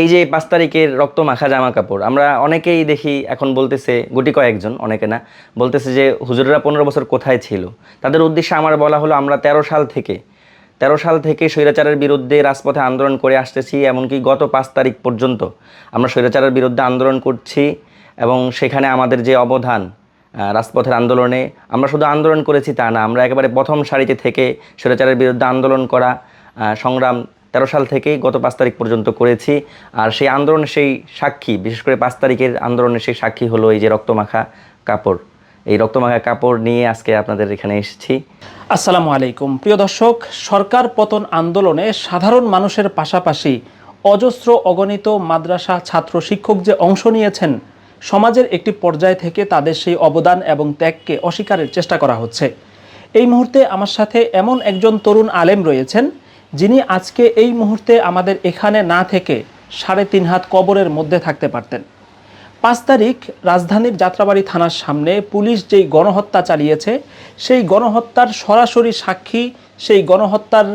এই যে পাঁচ তারিখের রক্ত মাখা জামা কাপড়, আমরা অনেকেই দেখি, এখন বলতেছে, গুটি কয়েকজন, অনেকে না, বলতেছে যে হুজুররা পনেরো বছর কোথায় ছিল? তাদের উদ্দেশ্যে আমার বলা হলো, আমরা তেরো সাল থেকে, তেরো সাল থেকে স্বৈরাচারের বিরুদ্ধে রাজপথে আন্দোলন করে আসতেছি, এমনকি গত পাঁচ তারিখ পর্যন্ত আমরা স্বৈরাচারের বিরুদ্ধে আন্দোলন করছি এবং সেখানে আমাদের যে অবদান রাজপথের আন্দোলনে, আমরা শুধু আন্দোলন করেছি তা না, আমরা একেবারে প্রথম সারিতে থেকে স্বৈরাচারের বিরুদ্ধে আন্দোলন করা সংগ্রাম তেরো সাল থেকেই গত পাঁচ তারিখ পর্যন্ত করেছি। আর সেই আন্দোলনের সেই সাক্ষী, বিশেষ করে পাঁচ তারিখের আন্দোলনের সেই সাক্ষী হলো এই যে রক্তমাখা কাপড়। এই রক্তমাখা কাপড় নিয়ে আজকে আপনাদের এখানে এসেছি। আসসালামু আলাইকুম। প্রিয় দর্শক, সরকার পতন আন্দোলনে সাধারণ মানুষের পাশাপাশি অজস্র অগণিত মাদ্রাসা ছাত্র শিক্ষক যে অংশ নিয়েছেন, সমাজের একটি পর্যায় থেকে তাদের সেই অবদান এবং ত্যাগকে অস্বীকারের চেষ্টা করা হচ্ছে। এই মুহূর্তে আমার সাথে এমন একজন তরুণ আলেম রয়েছেন যিনি আজকে এই মুহূর্তে আমাদের এখানে না থেকে সাড়ে তিন হাত কবরের মধ্যে থাকতে পারতেন। পাঁচ তারিখ রাজধানীর যাত্রাবাড়ি থানার সামনে পুলিশ যেই গণহত্যা চালিয়েছে, সেই গণহত্যার সরাসরি সাক্ষী, সেই গণহত্যার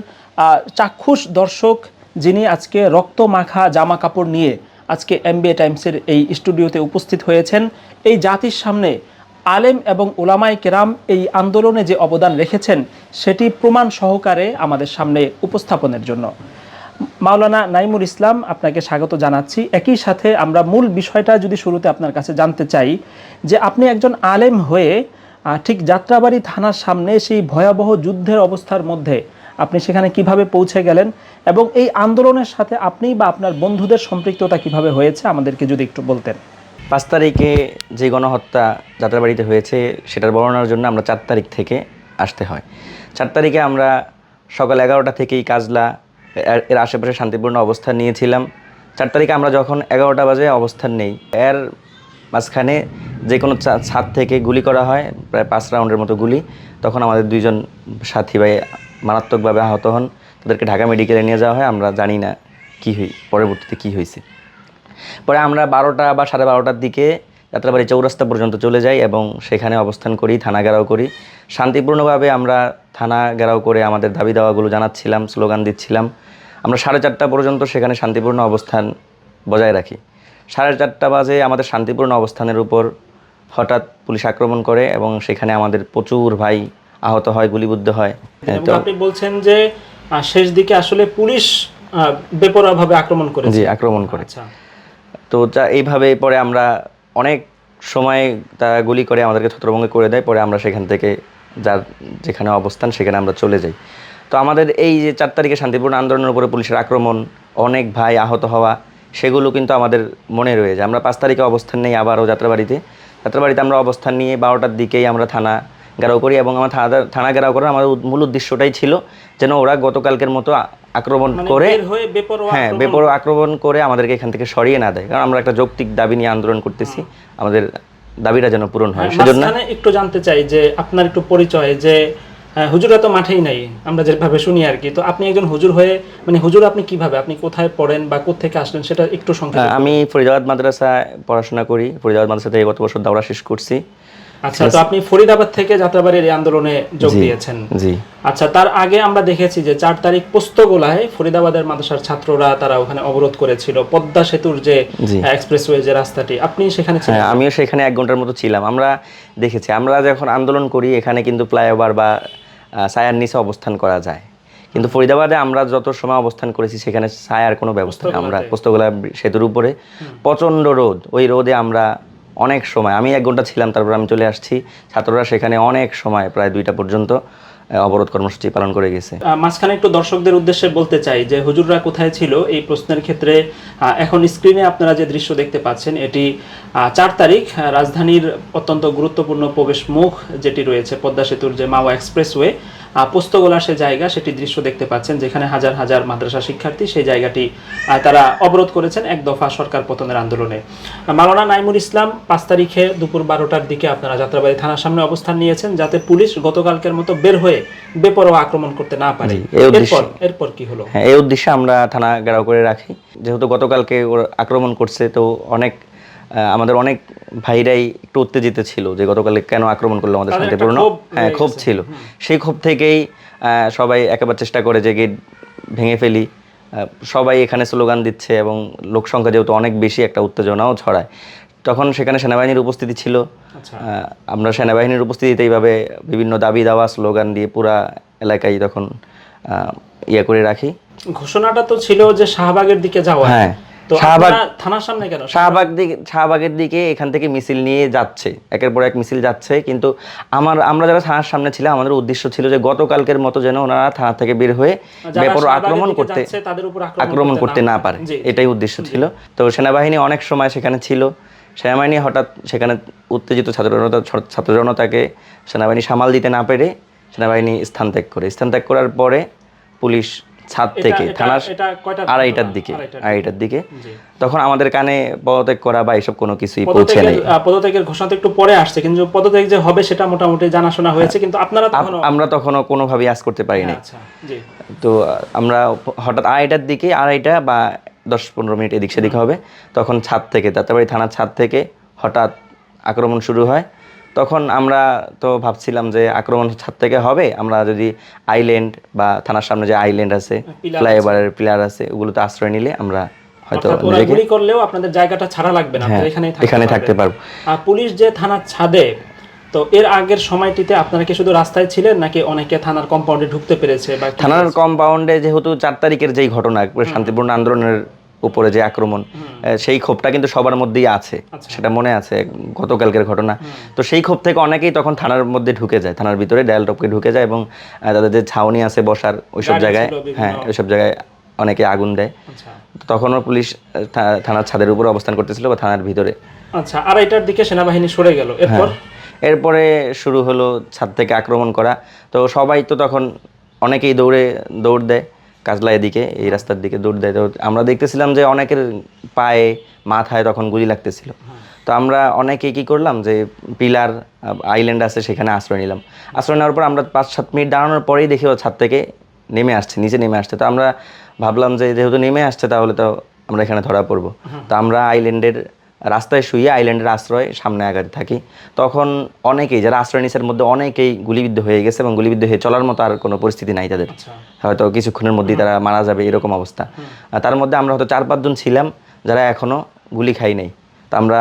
চাক্ষুষ দর্শক যিনি আজকে রক্ত মাখা জামা কাপড় নিয়ে আজকে এমবিএ টাইমসের এই স্টুডিওতে উপস্থিত হয়েছেন, এই জাতির সামনে আলেম এবং ওলামাই কেরাম এই আন্দোলনে যে অবদান রেখেছেন, সেটি প্রমাণ সহকারে আমাদের সামনে উপস্থাপনের জন্য। মাওলানা নাইমুল ইসলাম, আপনাকে স্বাগত জানাচ্ছি। একই সাথে আমরা মূল বিষয়টা যদি শুরুতে আপনার কাছে জানতে চাই, যে আপনি একজন আলেম হয়ে ঠিক যাত্রাবাড়ি থানার সামনে সেই ভয়াবহ যুদ্ধের অবস্থার মধ্যে আপনি সেখানে কীভাবে পৌঁছে গেলেন এবং এই আন্দোলনের সাথে আপনি বা আপনার বন্ধুদের সম্পৃক্ততা কীভাবে হয়েছে, আমাদেরকে যদি একটু বলতেন। পাঁচ তারিখে যে গণহত্যা যাত্রাবাড়িতে হয়েছে, সেটার বর্ণনার জন্য আমরা চার তারিখ থেকে আসতে হয়। চার তারিখে আমরা সকাল এগারোটা থেকেই কাজলা, এর- আশেপাশে শান্তিপূর্ণ অবস্থান নিয়েছিলাম। চার তারিখে আমরা যখন এগারোটা বাজে অবস্থান নেই। এর মাঝখানে যে কোনো ছাদ থেকে গুলি করা হয়, প্রায় পাঁচ রাউন্ডের মতো গুলি। তখন আমাদের দুইজন সাথী ভাই মারাত্মকভাবে আহত হন। তাদেরকে ঢাকা মেডিকেলে নিয়ে যাওয়া হয়। আমরা জানি না কী হই, পরবর্তীতে কী হয়েছে পরে আমরা বারোটা বা সাড়ে বারোটার দিকে যাত্রাবাড়ি চৌরাস্তা পর্যন্ত চলে যাই এবং সেখানে অবস্থান করি থানা ঘেরাও করি। শান্তিপূর্ণভাবে আমরা থানা ঘেরাও করে আমাদের দাবি দাওয়াগুলো জানাচ্ছিলাম স্লোগান দিচ্ছিলাম। আমরা সাড়ে চারটা পর্যন্ত সেখানে শান্তিপূর্ণ অবস্থান বজায় রাখি। সাড়ে চারটা বাজে আমাদের শান্তিপূর্ণ অবস্থানের উপর হঠাৎ পুলিশ আক্রমণ করে এবং সেখানে আমাদের প্রচুর ভাই আহত হয় গুলিবুদ্ধ হয়। আপনি বলছেন যে শেষ দিকে আসলে পুলিশ বেপরোয়াভাবে আক্রমণ করেছে। জি আক্রমণ করে আচ্ছা। তো যা, এইভাবে পরে আমরা অনেক সময় তারা গুলি করে আমাদেরকে ছত্রভঙ্গ করে দেয়, পরে আমরা সেখান থেকে যার যেখানে অবস্থান সেখানে আমরা চলে যাই। তো আমাদের এই যে চার তারিখে শান্তিপূর্ণ আন্দোলনের উপরে পুলিশের আক্রমণ, অনেক ভাই আহত হওয়া, সেগুলো কিন্তু আমাদের মনে রয়ে যায়। আমরা পাঁচ তারিখে অবস্থান নেই আবারও যাত্রাবাড়িতে। যাত্রাবাড়িতে আমরা অবস্থান নিয়ে বারোটার দিকেই আমরা থানা ঘেরাও করি এবং আমার থানা থানা ঘেরাও করার আমার মূল উদ্দেশ্যটাই ছিল যেন ওরা গতকালকের মতো আক্রমণ মানে করে হয়ে বেপরোয়া হ্যাঁ আক্রমণ করে আমাদেরকে এখান থেকে সরিয়ে না দেয়। কারণ আমরা একটা যৌক্তিক দাবি নিয়ে আন্দোলন করতেছি। আমাদের দাবিটা যেন পূরণ হয়। হ্যাঁ, সেজন্য একটু জানতে চাই যে আপনার একটু পরিচয় যে হুজুরা তো মাঠেই নাই আমরা যেভাবে শুনি আর কি। তো আপনি একজন হুজুর হয়ে মানে হুজুর আপনি কীভাবে? আপনি কোথায় পড়েন বা কোত্থেকে আসলেন সেটা একটু সংখ্যা আমি ফরিদাবাদ মাদ্রাসায় পড়াশোনা করি। ফরিদাবাদ মাদ্রাসাতে এই গত বছর দাওরা শেষ করছি। আচ্ছা তো আপনি ফরিদাবাদ থেকে যাত্রাবাড়ির এই আন্দোলনে যোগ দিয়েছেন। জি। আচ্ছা তার আগে আমরা দেখেছি যে চার তারিখ পোস্তগোলায় ফরিদাবাদের মাদ্রাসার ছাত্ররা তারা ওখানে অবরোধ করেছিল। পদ্মা সেতুর যে এক্সপ্রেসওয়ে যে রাস্তাটি আপনি সেখানে ছিলেন? হ্যাঁ আমিও সেখানে এক ঘণ্টার মতো ছিলাম। আমরা দেখেছি আমরা যখন আন্দোলন করি এখানে কিন্তু ফ্লাইওভার বা সায়ার নিচে অবস্থান করা যায়। কিন্তু ফরিদাবাদে আমরা যত সময় অবস্থান করেছি সেখানে ছায়ার কোনো ব্যবস্থা নেই। আমরা পোস্তগোলা সেতুর উপরে প্রচণ্ড রোদ। ওই রোদে আমরা অনেক সময়। আমি এক ঘণ্টা ছিলাম, তারপর আমি চলে আসছি। ছাত্ররা সেখানে অনেক সময়, প্রায় দুইটা পর্যন্ত অবরোধ কর্মসূচি পালন করে গেছে। মাঝখানে একটু দর্শকদের উদ্দেশ্যে বলতে চাই যে, হুজুররা কোথায় ছিল এই প্রশ্নের ক্ষেত্রে? এখন স্ক্রিনে আপনারা যে দৃশ্য দেখতে পাচ্ছেন, এটি চার তারিখ রাজধানীর অত্যন্ত গুরুত্বপূর্ণ প্রবেশ মুখ যেটি রয়েছে, পদ্মা সেতুর যে মাওয়া এক্সপ্রেসওয়ে। পোস্তগোলা সে জায়গা সেটি দৃশ্য দেখতে পাচ্ছেন যেখানে হাজার হাজার মাদ্রাসা শিক্ষার্থী সেই জায়গাটি তারা অবরোধ করেছেন এক দফা সরকার পতনের আন্দোলনে। আহ, মাওলানা নাইমুল ইসলাম পাঁচ তারিখে দুপুর বারোটার দিকে আপনারা যাত্রাবাড়ি থানার সামনে অবস্থান নিয়েছেন যাতে পুলিশ গতকালকের মতো বের হয়ে বেপরোয়া আক্রমণ করতে না পারে। এরপর এরপর কি হলো? হ্যাঁ এই উদ্দেশ্যে আমরা থানা ঘেরাও করে রাখি। যেহেতু গতকালকে ওর আক্রমণ করছে তো অনেক আমাদের অনেক ভাইরাই একটু উত্তেজিত ছিল যে গতকালে কেন আক্রমণ করল আমাদের শান্তিপূর্ণ? ক্ষোভ হ্যাঁ ক্ষোভ ছিল। সেই ক্ষোভ থেকেই সবাই একেবারে চেষ্টা করে যে গেট ভেঙে ফেলি। সবাই এখানে স্লোগান দিচ্ছে এবং লোকসংখ্যা যেহেতু অনেক বেশি একটা উত্তেজনাও ছড়ায়। তখন সেখানে সেনাবাহিনীর উপস্থিতি ছিল। আচ্ছা। আমরা সেনাবাহিনীর উপস্থিতিতে এইভাবে বিভিন্ন দাবি দাওয়া স্লোগান দিয়ে পুরা এলাকায় তখন ইয়ে করে রাখি। ঘোষণাটা তো ছিল যে শাহবাগের দিকে যাওয়া। হ্যাঁ, শাহবাগ- থানার সামনে কেন? শাহবাগ দিকে শাহবাগের দিকে এখান থেকে মিছিল নিয়ে যাচ্ছে। একের পর এক মিছিল যাচ্ছে। কিন্তু আমার আমরা যারা থানার সামনে ছিলাম আমাদের উদ্দেশ্য ছিল যে গতকালকের মতো যেন ওনারা থানা থেকে বের হয়ে শাহবাগের আক্রমণ করতে আক্রমণ করতে না পারে। এটাই উদ্দেশ্য ছিল। তো সেনাবাহিনী অনেক সময় সেখানে ছিল। সেনাবাহিনী হঠাৎ সেখানে উত্তেজিত ছাত্র জনতা ছাত্র জনতাকে সেনাবাহিনী সামাল দিতে না পেরে সেনাবাহিনী স্থান ত্যাগ করে। স্থান ত্যাগ করার পরে পুলিশ ছাদ থেকে থানার আড়াইটার দিকে আড়াইটার দিকে। তখন আমাদের কানে পদত্যাগ করা বা এসব কোনো কিছুই পৌঁছে নেই। পদত্যাগের ঘোষণা তো একটু পরে আসছে কিন্তু পদত্যাগ যে হবে সেটা মোটামুটি জানাশোনা হয়েছে কিন্তু আপনারা আমরা তখনও কোনোভাবেই আজ করতে পারিনি আচ্ছা তো আমরা হঠাৎ আড়াইটার দিকে আড়াইটা বা দশ পনেরো মিনিট এদিক সেদিক হবে তখন ছাদ থেকে দাতাবাড়ি থানার ছাদ থেকে হঠাৎ আক্রমণ শুরু হয়। তখন আমরা তো ভাবছিলাম যে আক্রমণ ছাদ থেকে হবে। আমরা যদি আইল্যান্ড বা থানার সামনে যে আইল্যান্ড আছে ফ্লাইওভারের পিলার আছে। ওগুলোতে আশ্রয় নিলে আমরা হয়তো গুলি করলেও আপনাদের জায়গাটা ছাড়া লাগবে না হ্যাঁ এখানেই এখানে থাকতে পারব। আর পুলিশ যে থানার ছাদে তো এর আগের সময়টিতে আপনারা কি শুধু রাস্তায় ছিলেন নাকি অনেকে থানার কম্পাউন্ডে ঢুকতে পেরেছে বা থানার কম্পাউন্ডে যেহেতু চার তারিখের যেই ঘটনা শান্তিপূর্ণ আন্দোলনের উপরে যে আক্রমণ সেই ক্ষোভটা কিন্তু সবার মধ্যেই আছে। আচ্ছা। সেটা মনে আছে গতকালকের ঘটনা। তো সেই ক্ষোভ থেকে অনেকেই তখন থানার মধ্যে ঢুকে যায় থানার ভিতরে ডায়াল টপকে ঢুকে যায় এবং তাদের যে ছাউনি আছে বসার ওইসব জায়গায় হ্যাঁ ওইসব জায়গায় অনেকে আগুন দেয়। আচ্ছা। তখনও পুলিশ থানার ছাদের উপর অবস্থান করতেছিল বা থানার ভিতরে। আচ্ছা আড়াইটার দিকে সেনাবাহিনী সরে গেল। এরপর? এরপরে শুরু হলো ছাদ থেকে আক্রমণ করা। তো সবাই তো তখন অনেকেই দৌড়ে দৌড় দেয়। কাজলা এদিকে, এই রাস্তার দিকে দৌড় দেয়। আমরা দেখতেছিলাম যে অনেকের পায়ে, মাথায় তখন গুলি লাগতেছিল। তো আমরা অনেকে কি করলাম যে পিলার আইল্যান্ড আছে সেখানে আশ্রয় নিলাম। আশ্রয় নেওয়ার পর আমরা পাঁচ সাত মিনিট দাঁড়ানোর পরেই দেখি ও ছাদ থেকে নেমে আসছে, নিচে নেমে আসছে। তো আমরা ভাবলাম যে যেহেতু নেমে আসছে তাহলে তো আমরা এখানে ধরা পড়ব। তো আমরা আইল্যান্ডের রাস্তায় শুয়ে আইল্যান্ডের আশ্রয় সামনে আগাতে থাকি। তখন অনেকেই যারা আশ্রয় নিচের মধ্যে অনেকেই গুলিবিদ্ধ হয়ে গেছে এবং গুলিবিদ্ধ হয়ে চলার মতো আর কোনো পরিস্থিতি নাই তাদের। আচ্ছা। হয়তো কিছুক্ষণের মধ্যেই তারা মারা যাবে এরকম অবস্থা। তার মধ্যে আমরা হয়তো চার পাঁচজন ছিলাম যারা এখনও গুলি খাই নাই। তো আমরা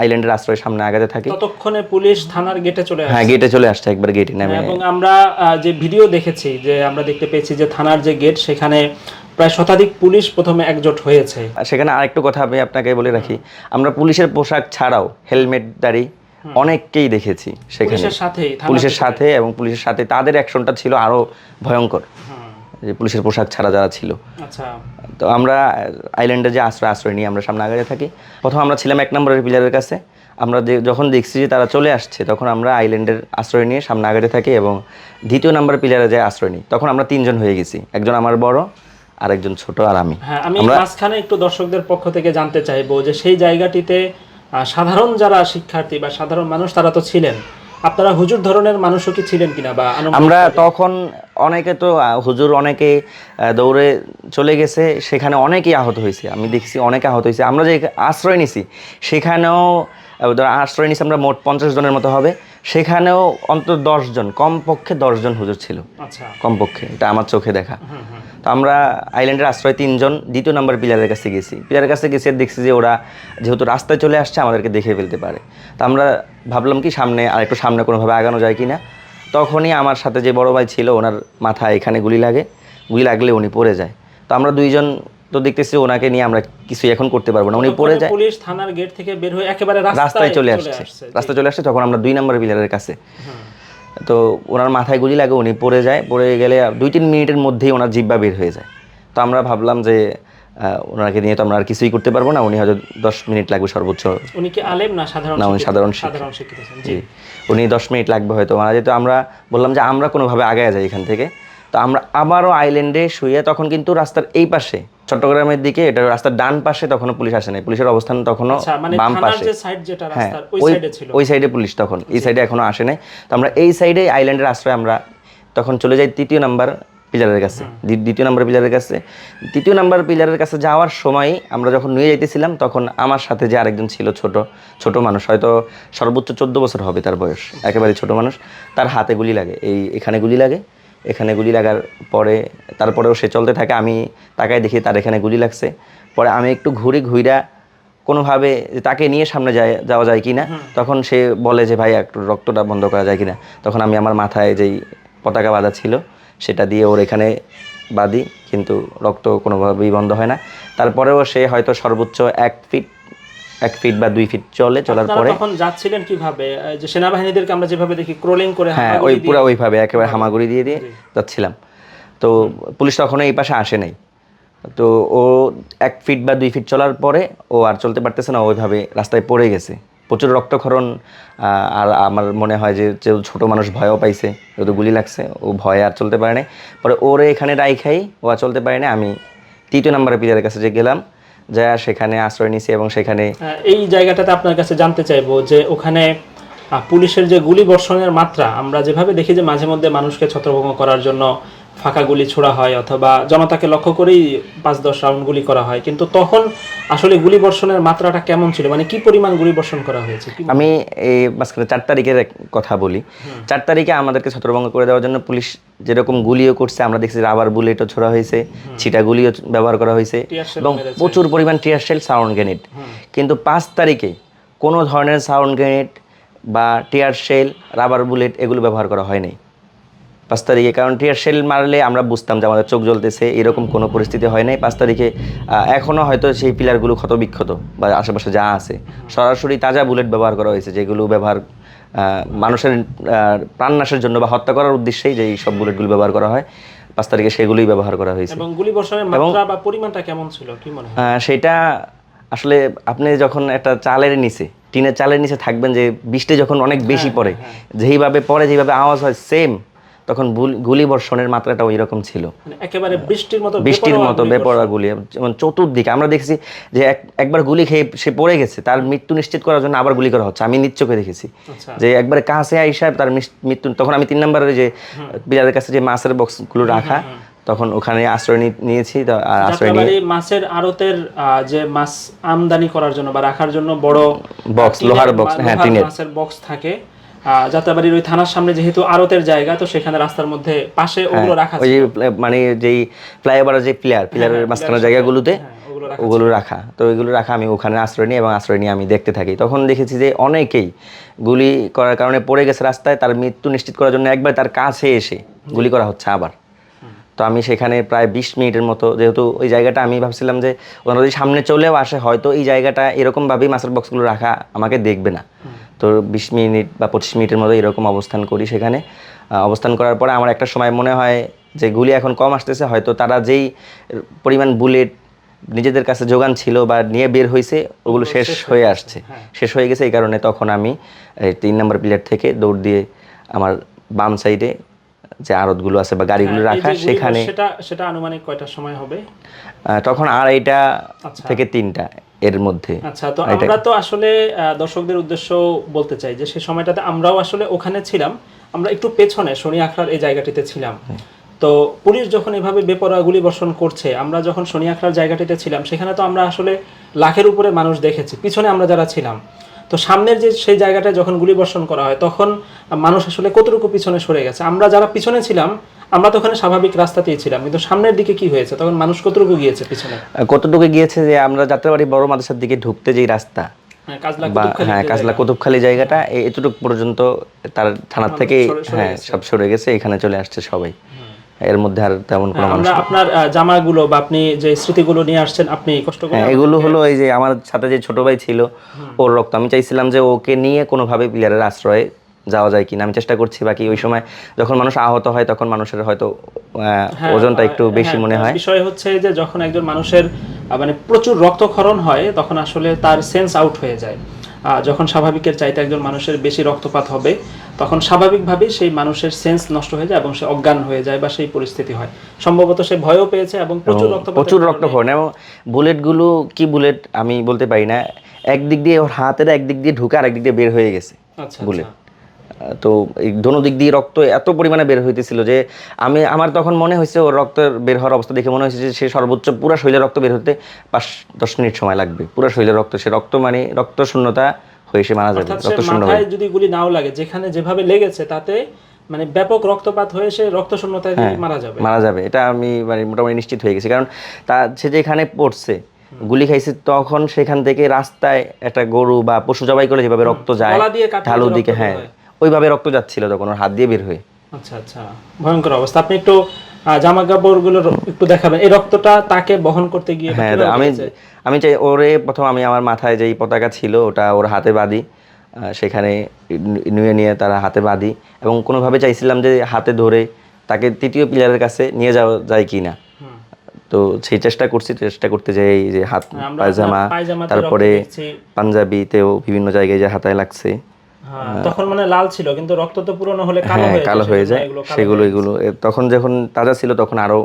আইল্যান্ডের আশ্রয় সামনে আগাতে থাকি। ততক্ষণে পুলিশ থানার গেটে চলে হ্যাঁ গেটে চলে আসছে একবার গেটে নেমে। এবং আমরা যে ভিডিও দেখেছি যে আমরা দেখতে পেয়েছি যে থানার যে গেট সেখানে প্রায় শতাধিক পুলিশ প্রথমে একজোট হয়েছে। আর সেখানে আরেকটু কথা আমি আপনাকে বলে রাখি। আমরা পুলিশের পোশাক ছাড়াও হেলমেট দাড়ি অনেককেই দেখেছি সেখানে। পুলিশের পুলিশের সাথে এবং পুলিশের সাথে তাদের অ্যাকশনটা ছিল আরও ভয়ঙ্কর। যে পুলিশের পোশাক ছাড়া যারা ছিল। আচ্ছা। তো আমরা আইল্যান্ডে যে আশ্রয় আশ্রয় নিয়ে আমরা সামনে আগাতে থাকি। প্রথম আমরা ছিলাম এক নম্বরের পিলারের কাছে। আমরা যখন দেখছি যে তারা চলে আসছে তখন আমরা আইল্যান্ডের আশ্রয় নিয়ে সামনে আগাতে থাকি এবং দ্বিতীয় নাম্বার পিলারে যে আশ্রয় নিই তখন আমরা তিনজন হয়ে গেছি। একজন আমার বড় আর একজন ছোট আর আমি। হ্যাঁ আমি মাঝখানে একটু দর্শকদের পক্ষ থেকে জানতে চাইব যে সেই জায়গাটিতে সাধারণ যারা শিক্ষার্থী বা সাধারণ মানুষ তারা তো ছিলেন। আপনারা হুজুর ধরনের মানুষও কি ছিলেন কিনা বা আমরা তখন অনেকে তো হুজুর অনেকে দৌড়ে চলে গেছে সেখানে অনেকেই আহত হয়েছে। আমি দেখছি অনেকে আহত হয়েছে। আমরা যে আশ্রয় নিছি সেখানেও ধর আশ্রয় নিছি আমরা মোট পঞ্চাশ জনের মতো হবে। সেখানেও অন্তত দশজন কমপক্ষে দশজন হুজুর ছিল। আচ্ছা। কমপক্ষে এটা আমার চোখে দেখা। হুম, হুম। তো আমরা আইল্যান্ডের আশ্রয় তিনজন দ্বিতীয় নাম্বার পিলারের কাছে গেছি। পিলারের কাছে গেছি দেখছি যে ওরা যেহেতু রাস্তায় চলে আসছে আমাদেরকে দেখে ফেলতে পারে। তো আমরা ভাবলাম কি সামনে আর একটু সামনে কোনোভাবে আগানো যায় কি না তখনই আমার সাথে যে বড় ভাই ছিল ওনার মাথায় এখানে গুলি লাগে। গুলি লাগলে উনি পড়ে যায়। তো আমরা দুইজন তো দেখতেছি ওনাকে নিয়ে আমরা কিছুই এখন করতে পারব না। উনি পড়ে যায় পুলিশ থানার গেট থেকে বের হয়ে একেবারে রাস্তায় চলে আসছে। রাস্তায় চলে আসছে তখন আমরা দুই নম্বর পিলারের কাছে। তো ওনার মাথায় গুলি লাগে উনি পড়ে যায়। পড়ে গেলে দুই তিন মিনিটের মধ্যেই ওনার জিব্বা বের হয়ে যায়। তো আমরা ভাবলাম যে ওনাকে নিয়ে তো আমরা আর কিছুই করতে পারব না। উনি হয়তো দশ মিনিট লাগবে সর্বোচ্চ। উনি কি আলেম না সাধারণ না, উনি সাধারণ জি। উনি দশ মিনিট লাগবে হয়তো। মারা যেত আমরা বললাম যে আমরা কোনোভাবে আগায় যাই এখান থেকে। তো আমরা আবারও আইল্যান্ডে শুয়ে তখন কিন্তু রাস্তার এই পাশে চট্টগ্রামের দিকে এটা রাস্তার ডান পাশে তখনও পুলিশ আসে নাই। পুলিশের অবস্থান তখনও আচ্ছা মানে বাম পাশে। হ্যাঁ ওই ওই সাইডে পুলিশ তখন এই সাইডে এখনও আসে নাই। তো আমরা এই সাইডে আইল্যান্ডের আশ্রয় আমরা তখন চলে যাই তৃতীয় নাম্বার পিলারের কাছে। দ্বি- দ্বিতীয় নাম্বার পিলারের কাছে। তৃতীয় নাম্বার পিলারের কাছে যাওয়ার সময় আমরা যখন নিয়ে যাইতেছিলাম তখন আমার সাথে যে আরেকজন ছিল ছোট ছোট মানুষ হয়তো সর্বোচ্চ চোদ্দ বছর হবে তার বয়স একেবারে ছোট মানুষ তার হাতে গুলি লাগে। এই এখানে গুলি লাগে। এখানে গুলি লাগার পরে তারপরেও সে চলতে থাকে আমি তাকায় দেখি তার এখানে গুলি লাগছে। পরে আমি একটু ঘুরি ঘুইরা কোনোভাবে তাকে নিয়ে সামনে যায় যাওয়া যায় কি না তখন সে বলে যে ভাই একটু রক্তটা বন্ধ করা যায় কি না তখন আমি আমার মাথায় যেই পতাকা বাঁধা ছিল সেটা দিয়ে ওর এখানে বাঁধি কিন্তু রক্ত কোনোভাবেই বন্ধ হয় না। তারপরেও সে হয়তো সর্বোচ্চ এক ফিট এক ফিট বা দুই ফিট চলে চলার পরে। তখন যাচ্ছিলেন কীভাবে? যে সেনাবাহিনীদেরকে আমরা যেভাবে দেখি ক্রোলিং করে হ্যাঁ ওই পুরো ওইভাবে একেবারে হামাগুড়ি দিয়ে দিয়ে যাচ্ছিলাম। তো পুলিশ তখনও এই পাশে আসে নাই। তো ও এক ফিট বা দুই ফিট চলার পরে ও আর চলতে পারতেছে না ওইভাবে রাস্তায় পড়ে গেছে। প্রচুর রক্তক্ষরণ আর আমার মনে হয় যে ছোট মানুষ ভয়ও পাইছে যেহেতু গুলি লাগছে ও ভয়ে আর চলতে পারে না পরে ওরে এখানে রাইখাই ও আর চলতে পারে না আমি তৃতীয় নম্বরের পিলারের কাছে যে গেলাম যা সেখানে আশ্রয় নিছি এবং সেখানে এই জায়গাটাতে আপনার কাছে জানতে চাইব যে ওখানে পুলিশের যে গুলি বর্ষণের মাত্রা, আমরা যেভাবে দেখি যে মাঝে মধ্যে মানুষকে ছত্রভঙ্গ করার জন্য ফাঁকা গুলি ছোড়া হয় অথবা জনতাকে লক্ষ্য করেই পাঁচ দশ রাউন্ড গুলি করা হয়। কিন্তু তখন আসলে গুলি বর্ষণের মাত্রাটা কেমন ছিল? মানে কি পরিমাণ গুলি বর্ষণ করা হয়েছে? আমি এই চার তারিখের এক কথা বলি। চার তারিখে আমাদেরকে ছত্রভঙ্গ করে দেওয়ার জন্য পুলিশ যেরকম গুলিও করছে আমরা দেখছি রাবার বুলেটও ছোড়া হয়েছে ছিটা গুলিও ব্যবহার করা হয়েছে এবং প্রচুর পরিমাণ টিয়ার শেল সাউন্ড গ্রেনেড কিন্তু পাঁচ তারিখে কোনো ধরনের সাউন্ড গ্রেনেড বা টিয়ার শেল রাবার বুলেট এগুলো ব্যবহার করা হয়নি পাঁচ তারিখে কারণ টিয়ার শেল মারলে আমরা বুঝতাম যে আমাদের চোখ জ্বলতেছে এরকম কোনো পরিস্থিতি হয় নাই। পাঁচ তারিখে আহ, এখনও হয়তো সেই পিলারগুলো ক্ষতবিক্ষত বা আশেপাশে যা আছে। সরাসরি তাজা বুলেট ব্যবহার করা হয়েছে যেগুলো ব্যবহার মানুষের প্রাণনাশের জন্য বা হত্যা করার উদ্দেশ্যেই যে সব বুলেটগুলো ব্যবহার করা হয় পাঁচ তারিখে সেগুলোই ব্যবহার করা হয়েছে। এবং গুলি বর্ষণের মাত্রা বা পরিমাণটা কেমন ছিল কি মনে হয়? সেটা আসলে আপনি যখন একটা চালের নিচে টিনের চালের নিচে থাকবেন যে বৃষ্টি যখন অনেক বেশি পড়ে যেইভাবে পড়ে যেইভাবে আওয়াজ হয় সেম তখন গুলি বর্ষণের মাত্রাটা ওই রকম ছিল। মানে একেবারে বৃষ্টির মতো বৃষ্টির মতো গুলি বেপরোয়া গুলি যেমন চতুর্দিকে আমরা দেখছি যে একবার গুলি খেয়ে সে পড়ে গেছে তার মৃত্যু নিশ্চিত করার জন্য আবার গুলি করা হচ্ছে আমি চোখে দেখেছি। আচ্ছা। যে একবারে কাছে আইসা তার মৃত্যু তখন আমি তিন নম্বরের যে বিড়ালের কাছে যে মাছের বক্সগুলো রাখা তখন ওখানে আশ্রয় নিয়েছি আর আশ্রয় নিয়ে মাছের আড়তের যে মাছ আমদানি করার জন্য বা রাখার জন্য বড় বক্স লোহার বক্স হ্যাঁ, টিনের। মাছের বক্স থাকে যাত্রাবাড়ির ওই থানার সামনে যেহেতু আড়তের জায়গা তো সেখানে রাস্তার মধ্যে পাশে ওগুলো রাখা ওই মানে যেই ফ্লাইওভারের যে প্লেয়ার প্লেয়ারের মাঝখানে জায়গাগুলোতে হ্যাঁ, ওগুলো রাখা ওগুলো রাখা। তো ওইগুলো রাখা আমি ওখানে আশ্রয় নিই এবং আশ্রয় নিয়ে আমি দেখতে থাকি। তখন দেখেছি যে অনেকেই গুলি করার কারণে পড়ে গেছে রাস্তায় তার মৃত্যু নিশ্চিত করার জন্য একবার তার কাছে এসে গুলি করা হচ্ছে আবার। তো আমি সেখানে প্রায় বিশ মিনিটের মতো যেহেতু ওই জায়গাটা আমি ভাবছিলাম যে ওনারা যদি সামনে চলেও আসে হয়তো এই জায়গাটা এরকমভাবেই মাছের বক্সগুলো রাখা আমাকে দেখবে না। তো বিশ মিনিট বা পঁচিশ মিনিটের মতো এরকম অবস্থান করি সেখানে। অবস্থান করার পরে আমার একটা সময় মনে হয় যে গুলি এখন কম আসতেছে হয়তো তারা যেই পরিমাণ বুলেট নিজেদের কাছে যোগান ছিল বা নিয়ে বের হয়েছে ওগুলো শেষ হয়ে আসছে। শেষ হয়ে গেছে এই কারণে তখন আমি তিন নম্বর প্লেয়ার থেকে দৌড় দিয়ে আমার বাম সাইডে যে আড়তগুলো আছে বা গাড়িগুলো হ্যাঁ, রাখা সেখানে সেটা সেটা আনুমানিক কয়টার সময় হবে? তখন আড়াইটা আচ্ছা। থেকে তিনটা এর মধ্যে। আচ্ছা তো আমরা তো আসলে দর্শকদের উদ্দেশ্য বলতে চাই যে সেই সময়টাতে আমরাও আসলে ওখানে ছিলাম। আমরা একটু পেছনে শনি আখড়ার এই জায়গাটিতে ছিলাম। তো পুলিশ যখন এভাবে বেপরোয়া গুলি বর্ষণ করছে আমরা যখন শনি আখড়ার জায়গাটিতে ছিলাম সেখানে তো আমরা আসলে লাখের উপরে মানুষ দেখেছি। পিছনে আমরা যারা ছিলাম তো সামনের যে সেই জায়গাটা যখন গুলি বর্ষণ করা হয় তখন মানুষ আসলে কতটুকু পিছনে সরে গেছে? আমরা যারা পিছনে ছিলাম আমরা তো ওখানে স্বাভাবিক রাস্তাতেই ছিলাম কিন্তু সামনের দিকে কি হয়েছে? তখন মানুষ কতটুকু গিয়েছে পিছনে? কতটুকু গিয়েছে যে আমরা যাত্রাবাড়ি বড় মাদ্রাসার দিকে ঢুকতে যেই রাস্তা হ্যাঁ, কাজলা বা কুতুবখালী হ্যাঁ জায়গাটা। এতটুকু পর্যন্ত তার থানার থেকে সরে হ্যাঁ সব সরে গেছে এখানে চলে আসছে সবাই। এর মধ্যে আর তেমন কোনো মানুষ আমরা আপনার জামাগুলো বা আপনি যে স্মৃতিগুলো নিয়ে আসছেন আপনি কষ্ট করে হ্যাঁ এগুলো হলো এই যে আমার সাথে যে ছোট ভাই ছিল ওর রক্ত। আমি চাইছিলাম যে ওকে নিয়ে কোনোভাবে প্লেয়ারের আশ্রয়ে যাওয়া যায় কিনা। আমি চেষ্টা করছি বাকি ওই সময় যখন মানুষ আহত হয় তখন মানুষের হয়তো আহ, হ্যাঁ, ওজনটা একটু বেশি হ্যাঁ, মনে হয়। বিষয় হচ্ছে যে যখন একজন মানুষের মানে প্রচুর রক্তক্ষরণ হয় তখন আসলে তার সেন্স আউট হয়ে যায়। যখন স্বাভাবিকের চাইতে একজন মানুষের বেশি রক্তপাত হবে তখন স্বাভাবিকভাবেই সেই মানুষের সেন্স নষ্ট হয়ে যায় এবং সে অজ্ঞান হয়ে যায় বা সেই পরিস্থিতি হয়। সম্ভবত সে ভয়ও পেয়েছে এবং প্রচুর রক্ত প্রচুর রক্তক্ষরণ এবং বুলেটগুলো কি বুলেট আমি বলতে পারি না একদিক দিয়ে ওর হাতের একদিক দিয়ে ঢুকে আর একদিক দিয়ে বের হয়ে গেছে আচ্ছা বুলেট। আহ, তো এই দোনো দিক দিয়ে রক্ত এত পরিমাণে বের হইতেছিল যে আমি আমার তখন মনে হয়েছে ওর রক্তের বের হওয়ার অবস্থা দেখে মনে হয়েছে যে সে সর্বোচ্চ পুরো শরীরে রক্ত বের হতে পাঁচ দশ মিনিট সময় লাগবে। পুরো শরীরে রক্ত সে রক্ত মানে রক্ত শূন্যতা হয়ে সে মারা যাবে রক্ত শূন্য হয়ে যদি গুলি নাও লাগে যেখানে যেভাবে লেগেছে তাতে মানে ব্যাপক রক্তপাত হয়ে সে রক্ত শূন্যতায় মারা যাবে। মারা যাবে। এটা আমি মানে মোটামুটি নিশ্চিত হয়ে গেছি। কারণ তা সে যেখানে পড়ছে গুলি খাইছে তখন সেখান থেকে রাস্তায় একটা গরু বা পশু জবাই করে যেভাবে রক্ত যায় ঢালু দিকে হ্যাঁ। হয়। ওইভাবে রক্ত যাচ্ছিল তখন ওর হাত দিয়ে বের হয়ে। আচ্ছা আচ্ছা ভয়ঙ্কর অবস্থা। আপনি একটু জামা কাপড়গুলো একটু দেখাবেন। এই রক্তটা তাকে বহন করতে গিয়ে হ্যাঁ আমি আমি চাই ওরে প্রথম আমি আমার মাথায় যেই পতাকা ছিল ওটা ওর হাতে বাঁধি সেখানে নিয়ে নিয়ে তারা হাতে বাঁধি এবং কোনোভাবে চাইছিলাম যে হাতে ধরে তাকে তৃতীয় পিলারের কাছে নিয়ে যাওয়া যায় কি না তো সেই চেষ্টা করছি চেষ্টা করতে যাই এই যে হাত হ্যাঁ, পায়জামা তারপরে পাঞ্জাবিতেও বিভিন্ন জায়গায় যে হাতায় লাগছে। তখন মানে লাল ছিল কিন্তু রক্ত তো পুরনো হলে কালো হ্যাঁ হয়ে কালো যায়, হয়ে যায় সেগুলো এগুলো। তখন যখন তাজা ছিল তখন আরও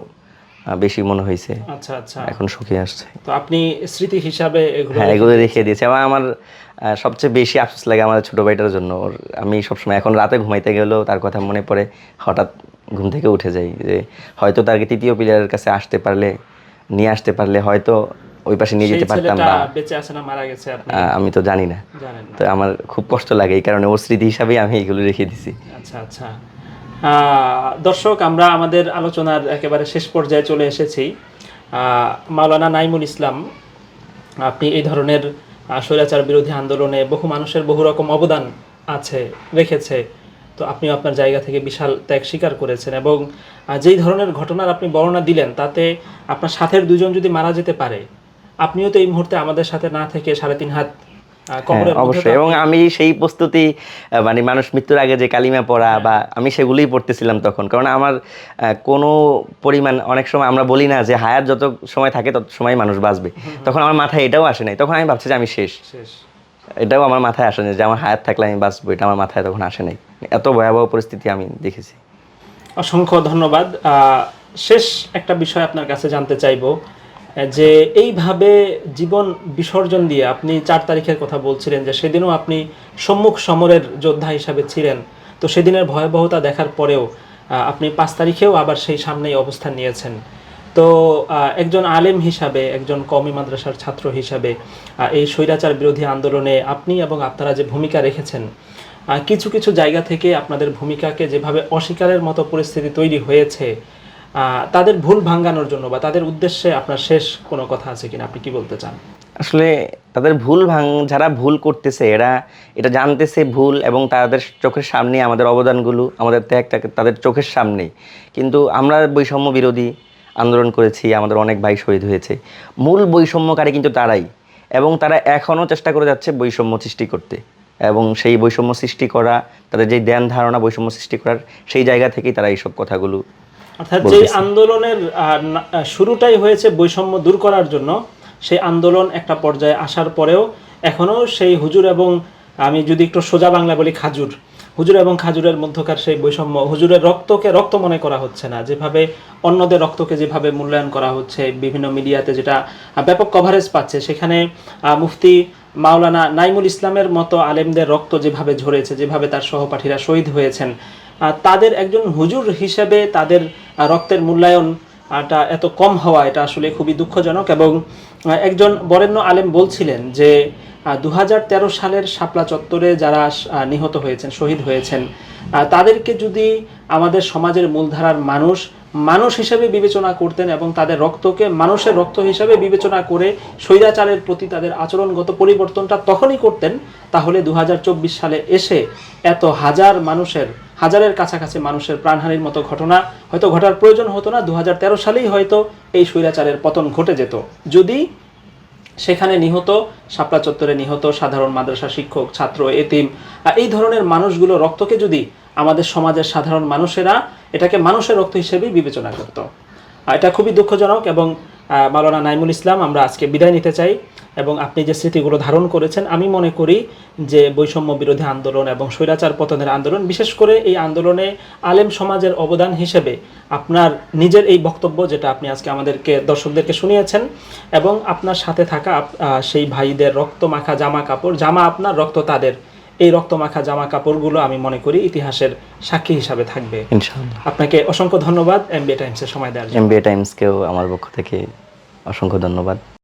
বেশি মনে হয়েছে। আচ্ছা আচ্ছা। এখন শুকিয়ে আসছে। তো আপনি স্মৃতি হিসাবে এগুলো হ্যাঁ এগুলো রেখে দিয়েছি। আমার আমার সবচেয়ে বেশি আফসোস লাগে আমার ছোট ভাইটার জন্য। ওর আমি সবসময় এখন রাতে ঘুমাইতে গেলেও তার কথা মনে পড়ে হঠাৎ ঘুম থেকে উঠে যাই যে হয়তো তাকে তৃতীয় পিলারের কাছে আসতে পারলে নিয়ে আসতে পারলে হয়তো ওই পাশে নিয়ে যেতে পারতাম বা বেঁচে আছে না মারা গেছে আপনি? আমি তো জানি না। তো আমার খুব কষ্ট লাগে এই কারণে ওর স্মৃতি হিসাবেই আমি এগুলো রেখে দিছি। আচ্ছা আচ্ছা। দর্শক আমরা আমাদের আলোচনার একেবারে শেষ পর্যায়ে চলে এসেছি। মাওলানা নাইমুল ইসলাম আপনি এই ধরনের স্বৈরাচার বিরোধী আন্দোলনে বহু মানুষের বহু রকম অবদান আছে রেখেছে। তো আপনি আপনার জায়গা থেকে বিশাল ত্যাগ স্বীকার করেছেন এবং যেই ধরনের ঘটনার আপনি বর্ণনা দিলেন তাতে আপনার সাথের দুজন যদি মারা যেতে পারে আপনিও তো এই মুহূর্তে আমাদের সাথে না থেকে সাড়ে তিন হাত হ্যাঁ, অবশ্যই। এবং আমি সেই প্রস্তুতি মানে মানুষ মৃত্যুর আগে যে কালিমা পড়া বা আমি সেগুলোই পড়তেছিলাম তখন। কারণ আমার কোনো পরিমাণ অনেক সময় আমরা বলি না যে হায়াত যত সময় থাকে তত সময় মানুষ বাঁচবে। তখন আমার মাথায় এটাও আসে নাই। তখন আমি ভাবছি যে আমি শেষ। এটাও আমার মাথায় আসে না যে আমার হায়াত থাকলে আমি বাঁচবো এটা আমার মাথায় তখন আসে নাই। এত ভয়াবহ পরিস্থিতি আমি দেখেছি। অসংখ্য ধন্যবাদ। আহ, শেষ একটা বিষয় আপনার কাছে জানতে চাইব। যে এইভাবে জীবন বিসর্জন দিয়ে আপনি চার তারিখের কথা বলছিলেন যে সেদিনও আপনি সম্মুখ সমরের যোদ্ধা হিসাবে ছিলেন। তো সেদিনের ভয়াবহতা দেখার পরেও আপনি পাঁচ তারিখেও আবার সেই সামনেই অবস্থান নিয়েছেন। তো একজন আলেম হিসাবে, একজন কমি মাদ্রাসার ছাত্র হিসাবে এই স্বৈরাচার বিরোধী আন্দোলনে আপনি এবং আপনারা যে ভূমিকা রেখেছেন কিছু কিছু জায়গা থেকে আপনাদের ভূমিকাকে যেভাবে অস্বীকারের মতো পরিস্থিতি তৈরি হয়েছে তাদের ভুল ভাঙ্গানোর জন্য বা তাদের উদ্দেশ্যে আপনার শেষ কোনো কথা আছে কিনা? আপনি কি বলতে চান? আসলে তাদের ভুল ভাঙ যারা ভুল করতেছে, এরা, এটা জানতেছে ভুল এবং তাদের চোখের সামনে আমাদের অবদানগুলো, আমাদের ত্যাগটাকে তাদের চোখের সামনেই কিন্তু আমরা বৈষম্য বিরোধী আন্দোলন করেছি, আমাদের অনেক ভাই শহীদ হয়েছে। মূল বৈষম্যকারী কিন্তু তারাই এবং তারা এখনও চেষ্টা করে যাচ্ছে বৈষম্য সৃষ্টি করতে। এবং সেই বৈষম্য সৃষ্টি করা, তাদের যে ধ্যান ধারণা বৈষম্য সৃষ্টি করার, সেই জায়গা থেকেই তারা এইসব কথাগুলো অর্থাৎ যে আন্দোলনের শুরুটাই হয়েছে বৈষম্য দূর করার জন্য সেই আন্দোলন একটা পর্যায়ে আসার পরেও এখনও সেই হুজুর এবং আমি যদি একটু সোজা বাংলা বলি খাজুর হুজুর এবং খাজুরের মধ্যকার সেই বৈষম্য হুজুরের রক্তকে রক্ত মনে করা হচ্ছে না। যেভাবে অন্যদের রক্তকে যেভাবে মূল্যায়ন করা হচ্ছে বিভিন্ন মিডিয়াতে যেটা ব্যাপক কভারেজ পাচ্ছে সেখানে মুফতি মাওলানা নাইমুল ইসলামের মতো আলেমদের রক্ত যেভাবে ঝরেছে যেভাবে তার সহপাঠীরা শহীদ হয়েছেন তাদের একজন হুজুর হিসেবে তাদের রক্তের মূল্যায়ন এটা এত কম হওয়া, এটা আসলে খুবই দুঃখজনক এবং একজন বরেণ্য আলেম বলছিলেন যে দু হাজার তেরো সালের শাপলা চত্বরে যারা নিহত হয়েছেন, শহীদ হয়েছেন তাদেরকে যদি আমাদের সমাজের মূলধারার মানুষ মানুষ হিসেবে বিবেচনা করতেন এবং তাদের রক্তকে মানুষের রক্ত হিসেবে বিবেচনা করে স্বৈরাচারের প্রতি তাদের আচরণগত পরিবর্তনটা তখনই করতেন, তাহলে দু হাজার চব্বিশ সালে এসে এত হাজার মানুষের, হাজারের কাছাকাছি মানুষের প্রাণহানির মতো ঘটনা হয়তো ঘটার প্রয়োজন হতো না দু হাজার তেরো সালেই হয়তো এই স্বৈরাচারের পতন ঘটে যেত। যদি সেখানে নিহত, শাপলা চত্বরে নিহত সাধারণ মাদ্রাসা শিক্ষক, ছাত্র, এতিম এই ধরনের মানুষগুলো রক্তকে যদি আমাদের সমাজের সাধারণ মানুষেরা এটাকে মানুষের রক্ত হিসেবেই বিবেচনা করত। এটা খুবই দুঃখজনক এবং আহ, মাওলানা নাইমুল ইসলাম আমরা আজকে বিদায় নিতে চাই এবং আপনি যে স্মৃতিগুলো ধারণ করেছেন আমি মনে করি যে বৈষম্য বিরোধী আন্দোলন এবং স্বৈরাচার পতনের আন্দোলন বিশেষ করে এই আন্দোলনে আলেম সমাজের অবদান হিসেবে আপনার নিজের এই বক্তব্য যেটা আপনি আজকে আমাদেরকে দর্শকদেরকে শুনিয়েছেন এবং আপনার সাথে থাকা সেই ভাইদের রক্ত মাখা জামা কাপড় জামা আপনার রক্ত তাদের এই রক্ত মাখা জামা কাপড়গুলো আমি মনে করি ইতিহাসের সাক্ষী হিসাবে থাকবে। ইনশাআল্লাহ। আপনাকে অসংখ্য ধন্যবাদ এমবিএ টাইমসের সময় দেওয়ার জন্য। এমবিএ টাইমসকেও আমার পক্ষ থেকে অসংখ্য ধন্যবাদ।